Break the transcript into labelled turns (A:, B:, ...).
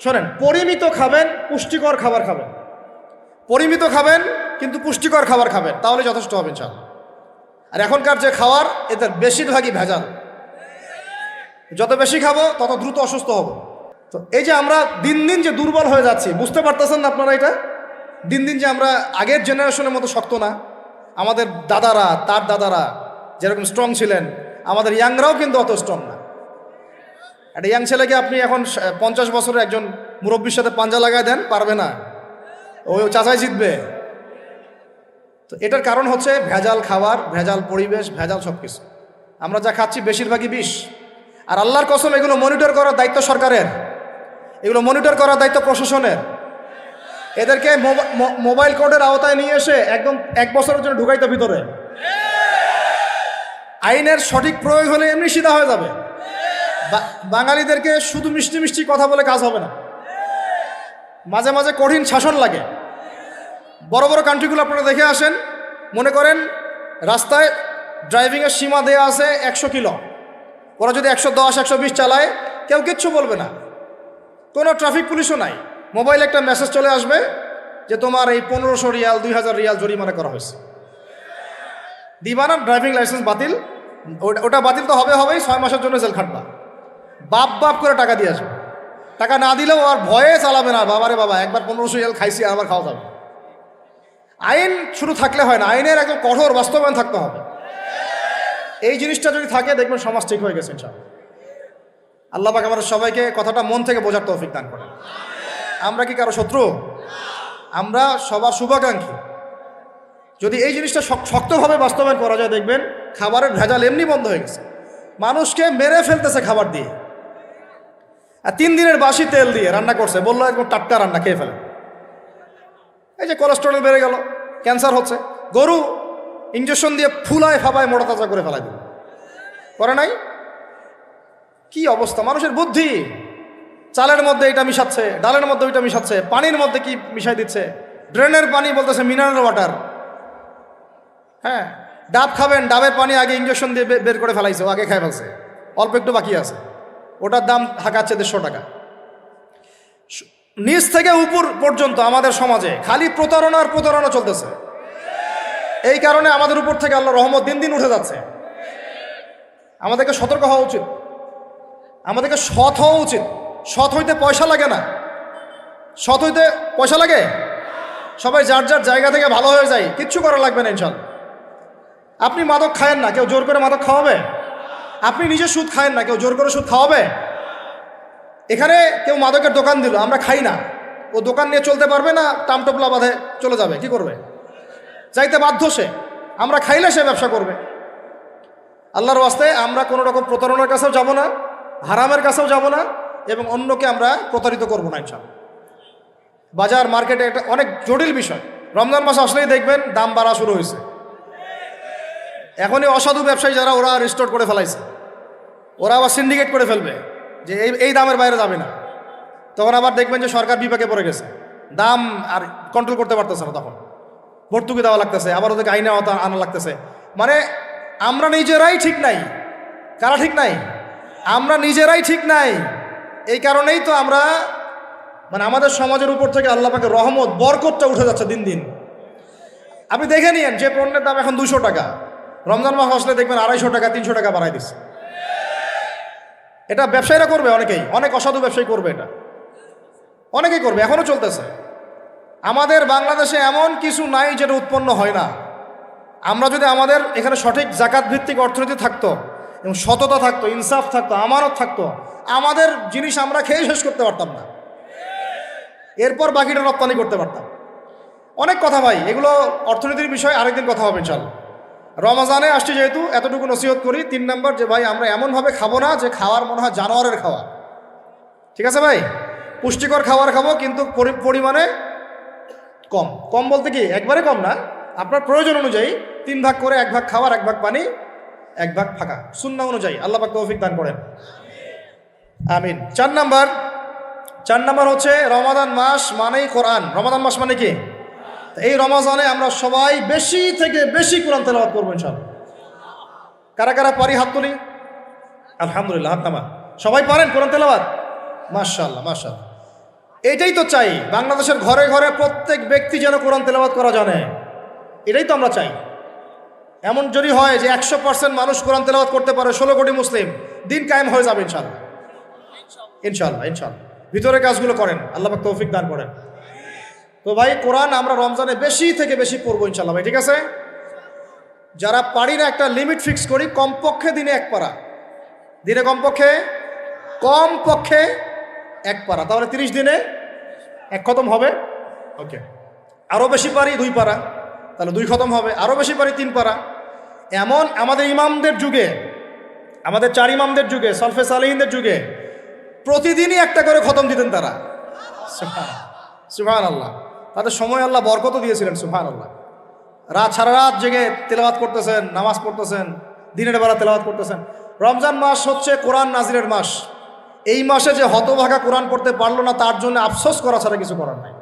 A: শোনেন, পরিমিত খাবেন, পুষ্টিকর খাবার খাবেন। পরিমিত খাবেন, কিন্তু পুষ্টিকর খাবার খাবেন, তাহলে যথেষ্ট হবে চাল আর এখনকার যে খাবার এদের বেশিরভাগই ভেজাল। যত বেশি খাব, তত দ্রুত অসুস্থ হব। তো এই যে আমরা দিন দিন যে দুর্বল হয়ে যাচ্ছি, বুঝতে পারতেছেন না আপনারা এটা? দিন দিন যে আমরা আগের জেনারেশনের মতো শক্ত না। আমাদের দাদারা, তার দাদারা যেরকম স্ট্রং ছিলেন, আমাদের ইয়াংরাও কিন্তু অত স্ট্রং না। একটা ইয়াং ছেলেকে আপনি এখন পঞ্চাশ বছরের একজন মুরব্বীর সাথে পাঞ্জা লাগায় দেন, পারবে না। ওই চাচাই জিতবে। তো এটার কারণ হচ্ছে ভেজাল খাবার, ভেজাল পরিবেশ, ভেজাল সব কিছু আমরা যা খাচ্ছি বেশিরভাগই বিষ। আর আল্লাহর কসম, এগুলো মনিটর করার দায়িত্ব সরকারের। এগুলো মনিটর করার দায়িত্ব প্রশাসনের। এদেরকে মোবাইল কোর্টের আওতায় নিয়ে এসে একদম এক বছরের জন্য ঢুকাইতে ভিতরে। আইনের সঠিক প্রয়োগ হলে এমনি সিধা হয়ে যাবে। বাঙালিদেরকে শুধু মিষ্টি মিষ্টি কথা বলে কাজ হবে না। মাঝে মাঝে কঠিন শাসন লাগে। বড় বড় কান্ট্রিগুলো আপনারা দেখে আসেন, মনে করেন রাস্তায় ড্রাইভিংয়ের সীমা দেওয়া আছে একশো কিলো। ওরা যদি একশো দশ, একশো বিশ চালায়, কেউ কিচ্ছু বলবে না। কোনো ট্রাফিক পুলিশও নাই। মোবাইলে একটা মেসেজ চলে আসবে যে তোমার এই পনেরোশো রিয়াল, দুই হাজার রিয়াল জরিমানা করা হয়েছে। দিবা না ড্রাইভিং লাইসেন্স বাতিল। ওটা- বাতিল তো হবে, হবেই, ছয় মাসের জন্য জেল খাটবা। বাপ বাপ করে টাকা দিয়ে আসবে। টাকা না দিলেও আর ভয়ে চালাবে না। বাবারে বাবা, একবার পনেরোশো রিয়াল খাইছি আবার খাওয়া যাবে আইন শুরু থাকলে হয় না। আইনের একদম কঠোর বাস্তবায়ন থাকতে হবে। এই জিনিসটা যদি থাকে, দেখবেন সমাজ ঠিক হয়ে গেছে, ইনশাআল্লাহ। আল্লাহ পাক আমাদের সবাইকে কথাটা মন থেকে বোঝার তৌফিক দান করেন। আমরা কি কারও শত্রু? আমরা সবার শুভাকাঙ্ক্ষী। যদি এই জিনিসটা শক্তভাবে বাস্তবায়ন করা যায়, দেখবেন খাবারের ভেজাল এমনি বন্ধ হয়ে গেছে। মানুষকে মেরে ফেলতেছে খাবার দিয়ে। আর তিন দিনের বাসি তেল দিয়ে রান্না করছে। বলল একদম টাটকা রান্না, খেয়ে ফেলে। এই যে কোলেস্টেরল বেড়ে গেল ক্যান্সার হচ্ছে। গরু ইঞ্জেকশন দিয়ে ফুলায় ফাবায় মোটা তাজা করে ফেলাই দিল। করে নাই? কি অবস্থা? মানুষের বুদ্ধি। চালের মধ্যে এটা মিশাচ্ছে, ডালের মধ্যে ওইটা মিশাচ্ছে, পানির মধ্যে কি মিশাই দিচ্ছে? ড্রেনের পানি বলতেছে মিনারেল ওয়াটার হ্যাঁ ডাব খাবেন, ডাবের পানি আগে ইঞ্জেকশন দিয়ে বের করে ফেলাইছে, আগে খাই ফেলছে। অল্প একটু বাকি আছে। ওটার দাম হাঁকাচ্ছে দেড়শো টাকা। নিচ থেকে উপর পর্যন্ত আমাদের সমাজে খালি প্রতারণা আর প্রতারণা চলতেছে। এই কারণে আমাদের উপর থেকে আল্লাহ রহমত দিন দিন উঠে যাচ্ছে। আমাদেরকে সতর্ক হওয়া উচিত। আমাদেরকে সৎ হওয়া উচিত। সৎ হইতে পয়সা লাগে না। সৎ হইতে পয়সা লাগে? সবাই যার যার জায়গা থেকে ভালো হয়ে যায়, কিচ্ছু করা লাগবে না ইনশাল আপনি মাদক খায়েন না, কেউ জোর করে মাদক খাওয়াবে? আপনি নিজে সুদ খায়েন না, কেউ জোর করে সুদ খাওয়াবে? এখানে কেউ মাদকের দোকান দিল, আমরা খাই না। ও দোকান নিয়ে চলতে পারবে না, টামটপলা বাঁধে চলে যাবে, কি করবে? যাইতে বাধ্য সে। আমরা খাইলে সে ব্যবসা করবে। আল্লাহর ওয়াস্তে আমরা কোনো রকম প্রতারণার কাছেও যাব না, হারামের কাছেও যাব না, এবং অন্যকে আমরা প্রতারিত করব না ইনশাল বাজার, মার্কেটে একটা অনেক জটিল বিষয়। রমজান মাস আসলেই দেখবেন দাম বাড়া শুরু হয়েছে। এখনই অসাধু ব্যবসায়ী যারা, ওরা রিস্টোর করে ফেলাইছে। ওরা আবার সিন্ডিকেট করে ফেলবে যে এই এই দামের বাইরে যাবে না। তখন আবার দেখবেন যে সরকার বিপাকে পড়ে গেছে। দাম আর কন্ট্রোল করতে পারতেছে না তখন। ভর্তুকি দেওয়া লাগতেছে, আবার ওদেরকে আইনে আনা লাগতেছে। মানে আমরা নিজেরাই ঠিক নাই। কারা ঠিক নাই? আমরা নিজেরাই ঠিক নাই। এই কারণেই তো আমরা মানে আমাদের সমাজের উপর থেকে আল্লাহ পাকে রহমত, বরকতটা উঠে যাচ্ছে দিন দিন। আপনি দেখে নিন যে পণ্যের দাম এখন দুশো টাকা। রমজান মাস আসলে দেখবেন আড়াইশো টাকা, তিনশো টাকা বাড়াই দিচ্ছে। এটা ব্যবসায়ীরা করবে অনেকেই। অনেক অসাধু ব্যবসায়ী করবে এটা। অনেকেই করবে এখনও চলতেছে। আমাদের বাংলাদেশে এমন কিছু নাই যেটা উৎপন্ন হয় না। আমরা যদি আমাদের এখানে সঠিক জাকাত ভিত্তিক অর্থনীতি থাকতো, এবং সততা থাকতো, ইনসাফ থাকতো, আমানত থাকতো, আমাদের জিনিস আমরা খেয়ে শেষ করতে পারতাম না। এরপর বাকিটা রপ্তানি করতে পারতাম। অনেক কথা ভাই, এগুলো অর্থনীতির বিষয় আরেকদিন কথা হবে ইনশাল্লাহ রমাজানে আসছে যেহেতু, এতটুকু নসিহত করি। তিন নম্বর যে, ভাই, আমরা এমনভাবে খাব না যে, খাওয়ার মনে হয় জানোয়ারের খাওয়া। ঠিক আছে, ভাই? পুষ্টিকর খাবার খাব, কিন্তু পরিমাণে কম। কম বলতে কি? একবারে কম না। আপনার প্রয়োজন অনুযায়ী তিন ভাগ করে এক ভাগ খাবার এক ভাগ পানি, এক ভাগ ফাঁকা। শূন্য অনুযায়ী। আল্লাহ পাক তৌফিক দান করেন। আমিন। চার নাম্বার। চার নাম্বার হচ্ছে রমাদান মাস মানেই কোরআন। রমাদান মাস মানে কি? এই রমাজানে আমরা সবাই বেশি থেকে বেশি কোরআন তেলাওয়াত করব ইনশাল্লাহ কারা কারা পারি হাত তুলি? আলহামদুলিল্লাহ, হাত নামা। সবাই পারেন কোরআন তেলাওয়াত? মাশাল্লাহ মাশাল্লাহ এটাই তো চাই, বাংলাদেশের ঘরে ঘরে প্রত্যেক ব্যক্তি যেন কোরআন তেলাবাত করা জানে। এটাই তো আমরা চাই। এমন যদি হয় যে একশো পার্সেন্ট মানুষ কোরআন তেলাবাত করতে পারে, ষোলো কোটি মুসলিম, দিন কায়েম হয়ে যাবে ইনশাল্লাহ ইনশাল্লাহ ইনশাল্লাহ ভিতরে কাজগুলো করেন, আল্লাহ তৌফিক দান করেন। তো ভাই, কোরআন আমরা রমজানে বেশি থেকে বেশি পড়ব ইনশাল্লাহ ভাই, ঠিক আছে? যারা পারি না একটা লিমিট ফিক্স করি, কমপক্ষে দিনে এক পারা। দিনে কমপক্ষে? কমপক্ষে এক পারা। তাহলে তিরিশ দিনে এক খতম হবে? ওকে। আরও বেশি পারি, দুই পারা। তাহলে দুই খতম হবে। আরও বেশি পারি, তিন পারা। এমন আমাদের ইমামদের যুগে, আমাদের চার ইমামদের যুগে, সলফে সালিহিনদের যুগে, প্রতিদিনই একটা করে খতম দিতেন তারা। সুহান আল্লাহ তাদের সময় আল্লাহ বরকত দিয়েছিলেন সুফান আল্লাহ রাত সারা রাত জেগে তেলাবাত করতেছেন, নামাজ পড়তেছেন, দিনের বেলা তেলাবাত করতেছেন। রমজান মাস হচ্ছে কোরআন নাজিরের মাস। এই মাসে যে হতভাগা কোরআন পড়তে পারল না, তার জন্য আফসোস করা ছাড়া কিছু করার নাই।